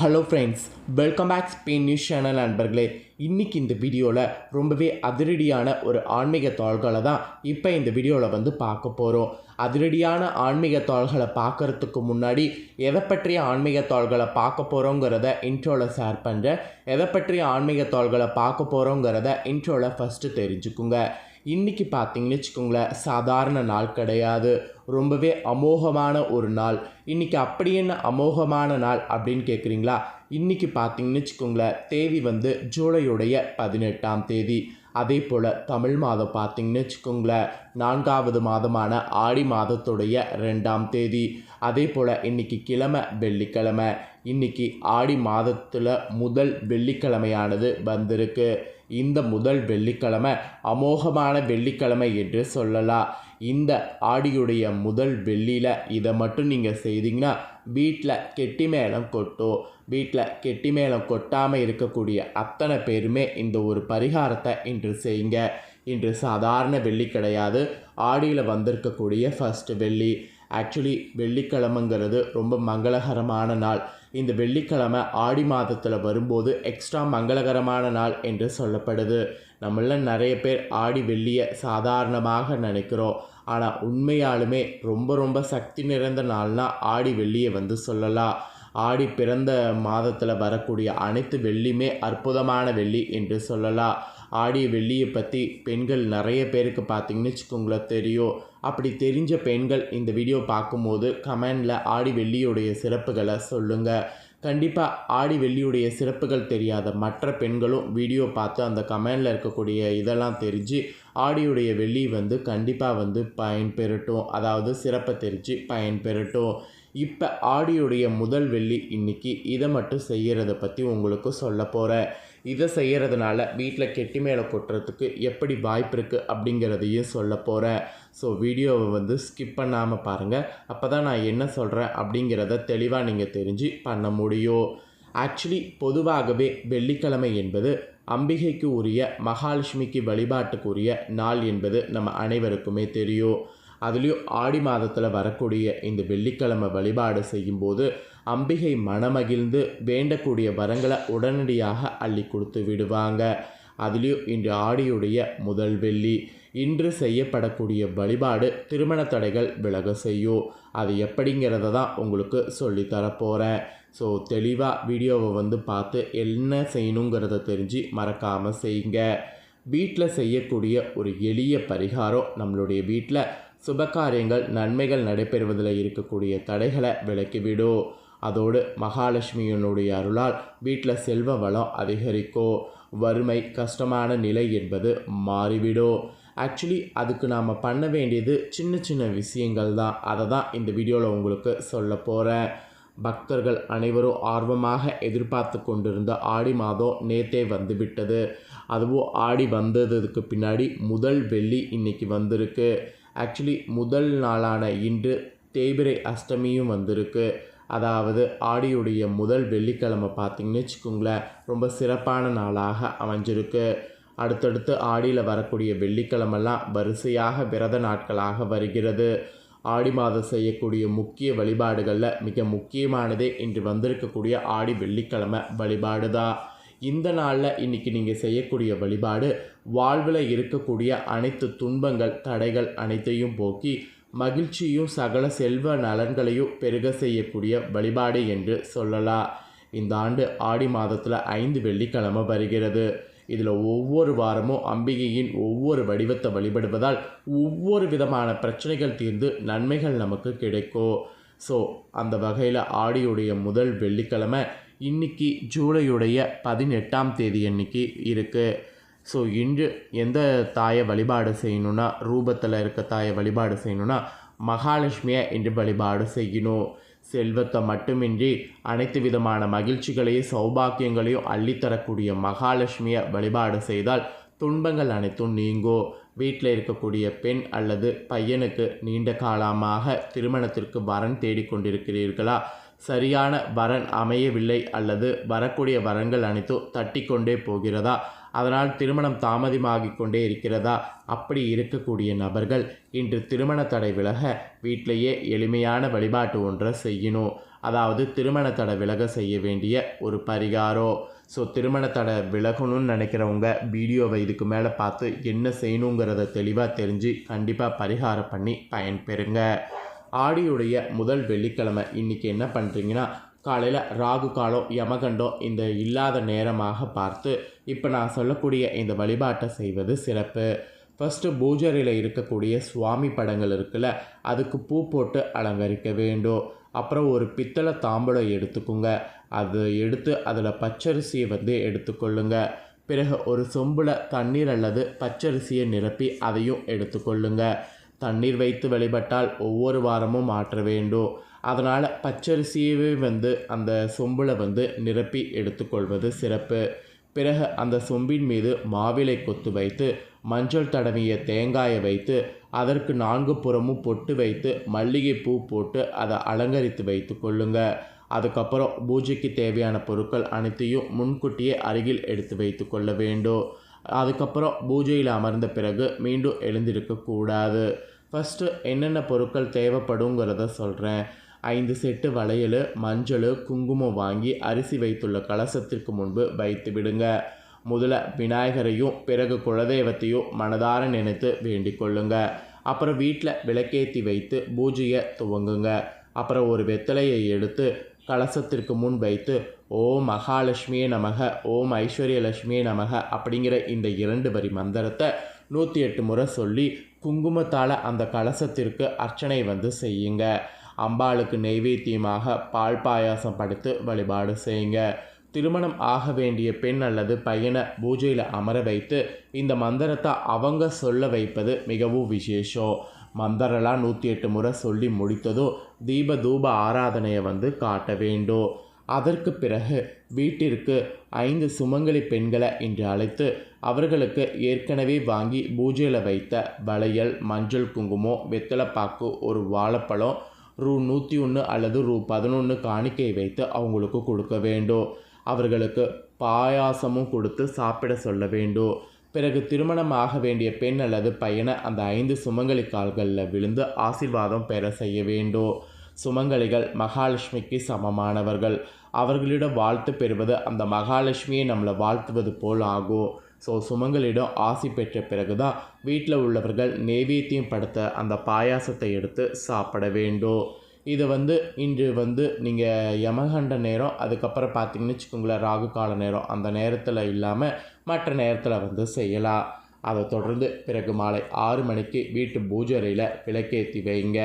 Hello friends welcome back Spain news channel நண்பர்களே. இன்றைக்கி இந்த வீடியோவில் ரொம்பவே அதிரடியான ஒரு ஆன்மீக தாள்களை தான் இப்போ இந்த வீடியோவில் வந்து பார்க்க போகிறோம் அதிரடியான ஆன்மீக தாள்களை பார்க்கறதுக்கு முன்னாடி எதை பற்றிய ஆன்மீக தாள்களை பார்க்க போகிறோங்கிறத இன்ட்ரோவில் ஷேர் பண்ணுறேன் எதை பற்றிய ஆன்மீக தாள்களை பார்க்க போகிறோங்கிறத இன்ட்ரோவில் ஃபஸ்ட்டு தெரிஞ்சுக்குங்க. இன்றைக்கி பார்த்தீங்கன்னு வச்சுக்கோங்களேன் சாதாரண நாள் கிடையாது. ரொம்பவே அமோகமான ஒரு நாள். இன்றைக்கி அப்படி என்ன அமோகமான நாள் அப்படின்னு கேட்குறீங்களா இன்றைக்கி பார்த்தீங்கன்னு வச்சுக்கோங்களேன் தேதி வந்து ஜூலையுடைய பதினெட்டாம் தேதி. அதே போல் தமிழ் மாதம் பார்த்தீங்கன்னு வச்சுக்கோங்களேன் நான்காவது மாதமான ஆடி மாதத்துடைய ரெண்டாம் தேதி. அதே போல் இன்றைக்கி கிழமை வெள்ளிக்கிழமை. இன்றைக்கி ஆடி மாதத்தில் முதல் வெள்ளிக்கிழமையானது வந்திருக்கு. இந்த முதல் வெள்ளிக்கிழமை அமோகமான வெள்ளிக்கிழமை என்று சொல்லலாம். இந்த ஆடியுடைய முதல் வெள்ளியில் இதை மட்டும் நீங்கள் செய்தீங்கன்னா வீட்டில் கெட்டி மேளம் கொட்டும். வீட்டில் கெட்டி மேளம் கொட்டாமல் இருக்கக்கூடிய அத்தனை பேருமே இந்த ஒரு பரிகாரத்தை இன்று செய்யுங்க. இன்று சாதாரண வெள்ளி கிடையாது. ஆடியில் வந்திருக்கக்கூடிய ஃபஸ்ட்டு வெள்ளி. ஆக்சுவலி வெள்ளிக்கிழமைங்கிறது ரொம்ப மங்களகரமான நாள். இந்த வெள்ளிக்கிழமை ஆடி மாதத்தில் வரும்போது எக்ஸ்ட்ரா மங்களகரமான நாள் என்று சொல்லப்படுது. நம்மள நிறைய பேர் ஆடி வெள்ளியை சாதாரணமாக நினைக்கிறோம். ஆனால் உண்மையாலுமே ரொம்ப ரொம்ப சக்தி நிறைந்த நாள்னால் ஆடி வெள்ளியை வந்து சொல்லலாம். ஆடி பிறந்த மாதத்தில் வரக்கூடிய அனைத்து வெள்ளியுமே அற்புதமான வெள்ளி என்று சொல்லலாம். ஆடி வெள்ளியை பற்றி பெண்கள் நிறைய பேருக்கு பார்த்தீங்கன்னு வச்சுக்கோங்களேன் தெரியும். அப்படி தெரிஞ்ச பெண்கள் இந்த வீடியோ பார்க்கும்போது கமெண்டில் ஆடி வெள்ளியுடைய சிறப்புகளை சொல்லுங்கள் கண்டிப்பாக ஆடி வெள்ளியுடைய சிறப்புகள் தெரியாத மற்ற பெண்களும் வீடியோ பார்த்து அந்த கமெண்டில் இருக்கக்கூடிய இதெல்லாம் தெரிஞ்சு ஆடியுடைய வெள்ளி வந்து கண்டிப்பாக வந்து பயன்பெறட்டும். அதாவது சிறப்பை தெரிஞ்சு பயன்பெறட்டும். இப்போ ஆடியோடைய முதல் வெள்ளி இன்னைக்கு இதை மட்டும் செய்கிறத பற்றி உங்களுக்கு சொல்ல போகிறேன் இதை செய்கிறதுனால வீட்டில் கெட்டி மேலே கொட்டுறதுக்கு எப்படி வாய்ப்பு இருக்குது அப்படிங்கிறதையும் சொல்ல போகிறேன் ஸோ வீடியோவை வந்து ஸ்கிப் பண்ணாமல் பாருங்கள் அப்போ தான் நான் என்ன சொல்கிறேன் அப்படிங்கிறத தெளிவாக நீங்கள் தெரிஞ்சு பண்ண முடியும். ஆக்சுவலி பொதுவாகவே வெள்ளிக்கிழமை என்பது அம்பிகைக்கு உரிய மகாலட்சுமிக்கு வழிபாட்டுக்குரிய நாள் என்பது நம்ம அனைவருக்குமே தெரியும். அதுலேயும் ஆடி மாதத்தில் வரக்கூடிய இந்த வெள்ளிக்கிழமை வழிபாடு செய்யும்போது அம்பிகை மனமகிழ்ந்து வேண்டக்கூடிய வரங்களை உடனடியாக அள்ளி கொடுத்து விடுவாங்க. அதுலேயும் இன்று ஆடியுடைய முதல் வெள்ளி. இன்று செய்யப்படக்கூடிய வழிபாடு திருமண தடைகள் விலக செய்யும். அது எப்படிங்கிறத தான் உங்களுக்கு சொல்லித்தரப்போகிறேன் ஸோ தெளிவாக வீடியோவை வந்து பார்த்து என்ன செய்யணுங்கிறத தெரிஞ்சு மறக்காமல் செய்யுங்க. வீட்டில் செய்யக்கூடிய ஒரு எளிய பரிகாரம் நம்மளுடைய வீட்டில் சுபகாரியங்கள் நன்மைகள் நடைபெறுவதில் இருக்கக்கூடிய தடைகளை விலக்கிவிடும் அதோடு மகாலட்சுமியினுடைய அருளால் வீட்டில் செல்வ வளம் அதிகரிக்கும் வறுமை கஷ்டமான நிலை என்பது மாறிவிடும் ஆக்சுவலி அதுக்கு நாம் பண்ண வேண்டியது சின்ன சின்ன விஷயங்கள் தான். அதை தான் இந்த வீடியோவில் உங்களுக்கு சொல்ல போகிறேன் பக்தர்கள் அனைவரும் ஆர்வமாக எதிர்பார்த்து கொண்டிருந்த ஆடி மாதம் நேத்தே வந்துவிட்டது. அதுவும் ஆடி வந்ததுக்கு பின்னாடி முதல் வெள்ளி இன்றைக்கி வந்திருக்கு. ஆக்சுவலி முதல் நாளான இன்று தேய்பிரை அஷ்டமியும் வந்திருக்கு. அதாவது ஆடியுடைய முதல் வெள்ளிக்கிழமை பார்த்திங்கன்னு வச்சுக்கோங்களேன் ரொம்ப சிறப்பான நாளாக அமைஞ்சிருக்கு. அடுத்தடுத்து ஆடியில் வரக்கூடிய வெள்ளிக்கிழமெல்லாம் வரிசையாக விரத நாட்களாக வருகிறது. ஆடி மாதம் செய்யக்கூடிய முக்கிய வழிபாடுகளில் மிக முக்கியமானதே இன்று வந்திருக்கக்கூடிய ஆடி வெள்ளிக்கிழமை வழிபாடு தான் இந்த நாளில் இன்றைக்கி நீங்கள் செய்யக்கூடிய வழிபாடு வாழ்வில் இருக்கக்கூடிய அனைத்து துன்பங்கள் தடைகள் அனைத்தையும் போக்கி மகிழ்ச்சியும் சகல செல்வ நலன்களையும் பெருக செய்யக்கூடிய வழிபாடு என்று சொல்லலாம். இந்த ஆண்டு ஆடி மாதத்தில் ஐந்து வெள்ளிக்கிழமை வருகிறது. இதில் ஒவ்வொரு வாரமும் அம்பிகையின் ஒவ்வொரு வடிவத்தை வழிபடுவதால் ஒவ்வொரு விதமான பிரச்சனைகள் தீர்ந்து நன்மைகள் நமக்கு கிடைக்கும். ஸோ அந்த வகையில் ஆடியுடைய முதல் வெள்ளிக்கிழமை இன்னைக்கு ஜூலையுடைய பதினெட்டாம் தேதி அன்னைக்கு இருக்குது ஸோ இன்று எந்த தாயை வழிபாடு செய்யணுன்னா ரூபத்தில் இருக்க தாயை வழிபாடு செய்யணுன்னா மகாலட்சுமியை இன்று வழிபாடு செய்யணும். செல்வத்தை மட்டுமின்றி அனைத்து விதமான மகிழ்ச்சிகளையும் சௌபாக்கியங்களையும் அள்ளித்தரக்கூடிய மகாலட்சுமியை வழிபாடு செய்தால் துன்பங்கள் அனைத்தும் நீங்கோ. வீட்டில் இருக்கக்கூடிய பெண் அல்லது பையனுக்கு நீண்ட காலமாக திருமணத்திற்கு வரன் தேடிக்கொண்டிருக்கிறீர்களா சரியான வரன் அமையவில்லை அல்லது வரக்கூடிய வரங்கள் அனைத்தும் தட்டி கொண்டே போகிறதா? அதனால் திருமணம் தாமதமாகிக் கொண்டே இருக்கிறதா? அப்படி இருக்கக்கூடிய நபர்கள் இன்று திருமண தடை விலக வீட்டிலேயே எளிமையான வழிபாட்டு ஒன்றை செய்யணும். அதாவது திருமண தடை விலக செய்ய வேண்டிய ஒரு பரிகாரம் ஸோ திருமண தடை விலகணும்னு நினைக்கிறவங்க வீடியோவை இதுக்கு மேலே பார்த்து என்ன செய்யணுங்கிறத தெளிவாக தெரிஞ்சு கண்டிப்பாக பரிகாரம் பண்ணி பயன்பெறுங்க. ஆடியுடைய முதல் வெள்ளிக்கிழமை இன்றைக்கி என்ன பண்ணுறீங்கன்னா காலையில் ராகு காலம் யமகண்டம் இந்த இல்லாத நேரமாக பார்த்து இப்போ நான் சொல்லக்கூடிய இந்த வழிபாட்டை செய்வது சிறப்பு. ஃபஸ்ட்டு பூஜரியில் இருக்கக்கூடிய சுவாமி படங்கள் இருக்குல்ல அதுக்கு பூ போட்டு அலங்கரிக்க வேண்டும். அப்புறம் ஒரு பித்தளை தாம்பூலம் எடுத்துக்கோங்க. அது எடுத்து அதில் பச்சரிசியை வந்து எடுத்துக்கொள்ளுங்க. பிறகு ஒரு சொம்பில் தண்ணீர் அல்லது பச்சரிசியை நிரப்பி அதையும் எடுத்துக்கொள்ளுங்கள் தண்ணீர் வைத்து வழிபட்டால் ஒவ்வொரு வாரமும் மாற்ற வேண்டும். அதனால் பச்சரிசியவே வந்து அந்த சொம்பில் வந்து நிரப்பி எடுத்துக்கொள்வது சிறப்பு. பிறகு அந்த சொம்பின் மீது மாவிலை கொத்து வைத்து மஞ்சள் தடவிய தேங்காயை வைத்து அதற்கு நான்கு புறமும் பொட்டு வைத்து மல்லிகை பூ போட்டு அதை அலங்கரித்து வைத்து கொள்ளுங்க. அதுக்கப்புறம் பூஜைக்கு தேவையான பொருட்கள் அனைத்தையும் முன்கூட்டியே அருகில் எடுத்து வைத்து கொள்ள வேண்டும். அதுக்கப்புறம் பூஜையில் அமர்ந்த பிறகு மீண்டும் எழுந்திருக்கக்கூடாது ஃபஸ்ட்டு என்னென்ன பொருட்கள் தேவைப்படுங்கிறத சொல்கிறேன் ஐந்து செட்டு வளையல் மஞ்சள் குங்குமம் வாங்கி அரிசி வைத்துள்ள கலசத்திற்கு முன்பு வைத்து விடுங்க. முதல்ல விநாயகரையும் பிறகு குலதெய்வத்தையும் மனதார நினைத்து வேண்டிக் கொள்ளுங்க. அப்புறம் வீட்டில் விளக்கேற்றி வைத்து பூஜையை துவங்குங்க. அப்புறம் ஒரு வெத்தலையை எடுத்து கலசத்திற்கு முன் வைத்து ஓம் மகாலட்சுமியே நமக ஓம் ஐஸ்வர்யலட்சுமியே நமக அப்படிங்கிற இந்த இரண்டு வரி மந்திரத்தை நூற்றி எட்டு முறை சொல்லி குங்குமத்தால் அந்த கலசத்திற்கு அர்ச்சனை வந்து செய்யுங்க. அம்பாளுக்கு நெய்வேத்தியமாக பால் பாயாசம் படுத்து வழிபாடு செய்யுங்க. திருமணம் ஆக வேண்டிய பெண் அல்லது பையனை பூஜையில் அமர வைத்து இந்த மந்திரத்தை அவங்க சொல்ல வைப்பது மிகவும் விசேஷம். மந்திரெல்லாம் நூற்றி எட்டு முறை சொல்லி முடித்ததும் தீப தூப ஆராதனையை வந்து காட்ட வேண்டும். அதற்கு பிறகு வீட்டிற்கு ஐந்து சுமங்கலி பெண்களை இன்று அழைத்து அவர்களுக்கு ஏற்கனவே வாங்கி பூஜையில் வைத்த வளையல் மஞ்சள் குங்குமம் வெத்தலைப்பாக்கு ஒரு வாழைப்பழம் ரூ. நூற்றி ஒன்று அல்லது ரூ. பதினொன்று காணிக்கை வைத்து அவங்களுக்கு கொடுக்க வேண்டும். அவர்களுக்கு பாயாசமும் கொடுத்து சாப்பிட சொல்ல வேண்டும். பிறகு திருமணம் ஆக வேண்டிய பெண் அல்லது பையனை அந்த ஐந்து சுமங்கலி கால்களில் விழுந்து ஆசிர்வாதம் பெற செய்ய வேண்டும். சுமங்கலிகள் மகாலட்சுமிக்கு சமமானவர்கள். அவர்களிடம் வாழ்த்து பெறுவது அந்த மகாலட்சுமியை நம்மளை வாழ்த்துவது போல் ஆகும். ஸோ சுமங்கலிடம் ஆசி பெற்ற பிறகு தான் வீட்டில் உள்ளவர்கள் நெய்வேத்தியம் படுத்த அந்த பாயாசத்தை எடுத்து சாப்பிட வேண்டும். இதை வந்து இன்று வந்து நீங்கள் யமகண்ட நேரம் அதுக்கப்புறம் பார்த்தீங்கன்னு வச்சுக்கோங்களேன் ராகு கால நேரம். அந்த நேரத்தில் இல்லாமல் மற்ற நேரத்தில் வந்து செய்யலாம். அதை தொடர்ந்து பிறகு மாலை ஆறு மணிக்கு வீட்டு பூஜரையில் விளக்கேற்றி வைங்க.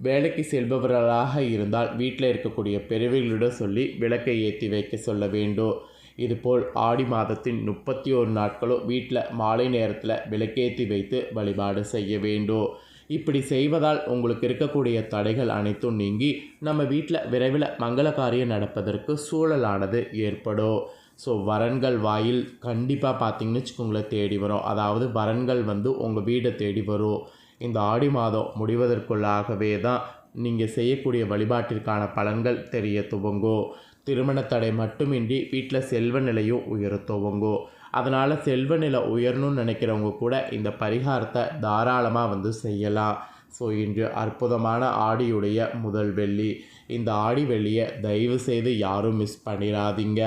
வேலைக்கு செல்பவர்களாக இருந்தால் வீட்டில் இருக்கக்கூடிய பெரியவர்களிடம் சொல்லி விளக்கை ஏற்றி வைக்க சொல்ல வேண்டும். இதுபோல் ஆடி மாதத்தின் முப்பத்தி ஒரு நாட்களும் வீட்டில் மாலை நேரத்தில் விளக்கேற்றி வைத்து வழிபாடு செய்ய வேண்டும். இப்படி செய்வதால் உங்களுக்கு இருக்கக்கூடிய தடைகள் அனைத்தும் நீங்கி நம்ம வீட்டில் விரைவில் மங்கள காரியம் நடப்பதற்கு சூழலானது ஏற்படும். ஸோ வரன்கள் வாயில் கண்டிப்பாக பார்த்தீங்கன்னு வச்சுக்கோங்களேன் தேடி வரும். அதாவது வரன்கள் வந்து உங்கள் வீடை தேடி வரும். இந்த ஆடி மாதம் முடிவதற்குள்ளாகவே தான் நீங்கள் செய்யக்கூடிய வழிபாட்டிற்கான பலன்கள் தெரிய துவங்கும் திருமண தடை மட்டுமின்றி வீட்டில் செல்வ நிலையும் உயர துவங்கும் அதனால் செல்வ நிலை உயரணும்னு நினைக்கிறவங்க கூட இந்த பரிகாரத்தை தாராளமாக வந்து செய்யலாம். ஸோ இன்று அற்புதமான ஆடியுடைய முதல் வெள்ளி. இந்த ஆடி வெள்ளியை தயவு செய்து யாரும் மிஸ் பண்ணிடாதீங்க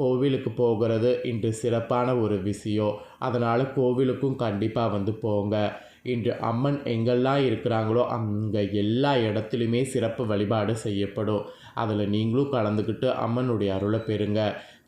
கோவிலுக்கு போகிறது இன்று சிறப்பான ஒரு விஷயம். அதனால் கோவிலுக்கும் கண்டிப்பாக வந்து போங்க. இன்று அம்மன் எங்கெல்லாம் இருக்கிறாங்களோ அங்கே எல்லா இடத்துலையுமே சிறப்பு வழிபாடு செய்யப்படும். அதில் நீங்களும் கலந்துக்கிட்டு அம்மனுடைய அருளை பெறுங்க.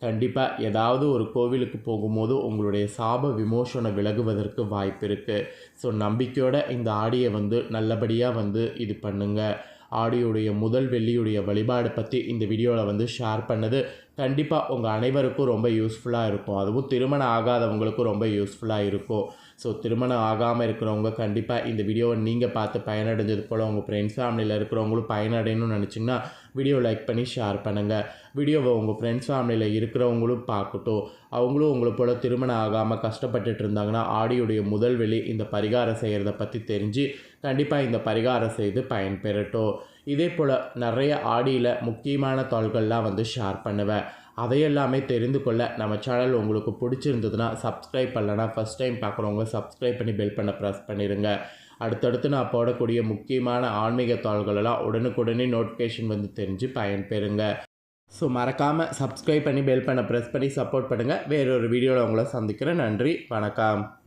கண்டிப்பாக ஏதாவது ஒரு கோவிலுக்கு போகும்போது உங்களுடைய சாப விமோசனம் விலகுவதற்கு வாய்ப்பு இருக்குது ஸோ நம்பிக்கையோட இந்த ஆடியை வந்து நல்லபடியாக வந்து இது பண்ணுங்கள் ஆடியோடைய முதல் வெள்ளியுடைய வழிபாடு பற்றி இந்த வீடியோவில் வந்து ஷேர் பண்ணது கண்டிப்பாக உங்கள் அனைவருக்கும் ரொம்ப யூஸ்ஃபுல்லாக இருக்கும். அதுவும் திருமணம் ஆகாதவங்களுக்கும் ரொம்ப யூஸ்ஃபுல்லாக இருக்கும். ஸோ திருமணம் ஆகாமல் இருக்கிறவங்க கண்டிப்பாக இந்த வீடியோவை நீங்கள் பார்த்து பயனடைஞ்சது போல் உங்கள் ஃப்ரெண்ட்ஸ் ஃபேமிலியில் இருக்கிறவங்களும் பயனடையணும்னு நினச்சிங்கன்னா வீடியோ லைக் பண்ணி ஷேர் பண்ணுங்கள் வீடியோவை உங்கள் ஃப்ரெண்ட்ஸ் ஃபேமிலியில் இருக்கிறவங்களும் பார்க்கட்டும். அவங்களும் உங்களை போல் திருமணம் ஆகாமல் கஷ்டப்பட்டுட்டு இருந்தாங்கன்னா ஆடியோடைய முதல் வெளி இந்த பரிகாரம் செய்கிறத பற்றி தெரிஞ்சு கண்டிப்பாக இந்த பரிகாரம் செய்து பயன்பெறட்டும். இதே போல் நிறைய ஆடியில் முக்கியமான தாள்கள்லாம் வந்து ஷேர் பண்ணுவேன். அதையெல்லாமே தெரிந்து கொள்ள நம்ம சேனல் உங்களுக்கு பிடிச்சிருந்ததுன்னா சப்ஸ்கிரைப் பண்ணலன்னா ஃபஸ்ட் டைம் பார்க்குறவங்க சப்ஸ்கிரைப் பண்ணி பெல் பண்ண ப்ரெஸ் பண்ணிடுங்க அடுத்தடுத்து நான் போடக்கூடிய முக்கியமான ஆன்மீக தாள்களெல்லாம் உடனுக்குடனே நோட்டிஃபிகேஷன் வந்து தெரிஞ்சு பயன்பெறுங்க. ஸோ மறக்காமல் சப்ஸ்கிரைப் பண்ணி பெல் பண்ண ப்ரெஸ் பண்ணி சப்போர்ட் பண்ணுங்கள் வேறொரு வீடியோவில் உங்களை சந்திக்கிறேன். நன்றி. வணக்கம்.